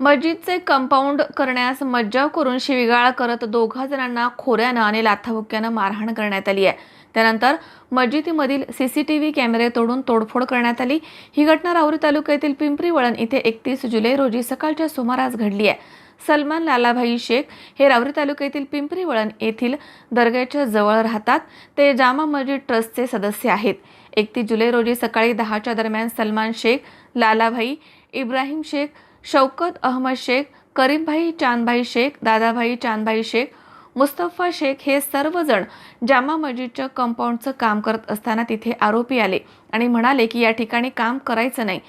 मस्जिदचे compound करण्यास मज्जाव करून शिवीगाळ करत दोघा जणांना खोऱ्यानं आणि लाथाबुक्यानं मारहाण करण्यात आली आहे. त्यानंतर मस्जिदीमधील सी सी टी व्ही कॅमेरे तोडून तोडफोड करण्यात आली. ही घटना राहुरी तालुक्यातील पिंपरी वळण इथे एकतीस जुलै रोजी सकाळच्या सुमारास घडली आहे. सलमान लालाभाई शेख हे रावरी तालुक्यातील पिंपरी वळण येथील दर्ग्याच्या जवळ राहतात. ते जामा मस्जिद ट्रस्टचे सदस्य आहेत. एकतीस जुलै रोजी सकाळी दहाच्या दरम्यान सलमान शेख लालाभाई इब्राहिम शेख शौकत अहमद शेख करीमभाई चांदभाई शेख दादाभाई चांदभाई शेख मुस्तफा शेख हे सर्वजण जामा मस्जिदच्या कंपाऊंडचं काम करत असताना तिथे आरोपी आले आणि म्हणाले की या ठिकाणी काम करायचं नाही.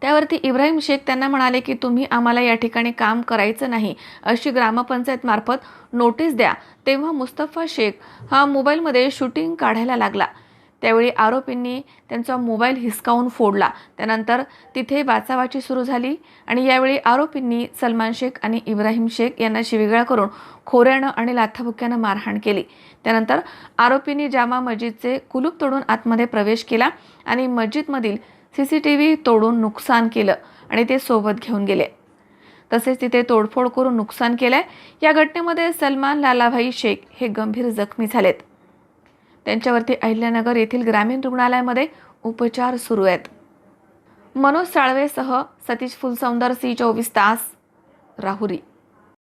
त्यावरती इब्राहिम शेख त्यांना म्हणाले की तुम्ही आम्हाला या ठिकाणी काम करायचं नाही. अशी ग्रामपंचायत मार्फत नोटीस द्या. तेव्हा मुस्तफा शेख हा मोबाईलमध्ये शूटिंग काढायला लागला. त्यावेळी आरोपींनी त्यांचा मोबाईल हिसकावून फोडला. त्यानंतर तिथे वाचावाची सुरू झाली आणि यावेळी आरोपींनी सलमान शेख आणि इब्राहिम शेख यांना शिवेगळा करून खोऱ्यानं आणि लाथाबुक्यानं मारहाण केली. त्यानंतर आरोपींनी जामा मस्जिदचे कुलूप तोडून आतमध्ये प्रवेश केला आणि मस्जिदमधील सी सी टी व्ही तोडून नुकसान केलं आणि ते सोबत घेऊन गेले. तसेच तिथे तोडफोड करून नुकसान केलंय. या घटनेमध्ये सलमान लालाभाई शेख हे गंभीर जखमी झालेत. त्यांच्यावरती अहिल्यानगर येथील ग्रामीण रुग्णालयामध्ये उपचार सुरू आहेत. मनोज साळवेसह सतीश फुलसौंदर सी चोवीस तास राहुरी.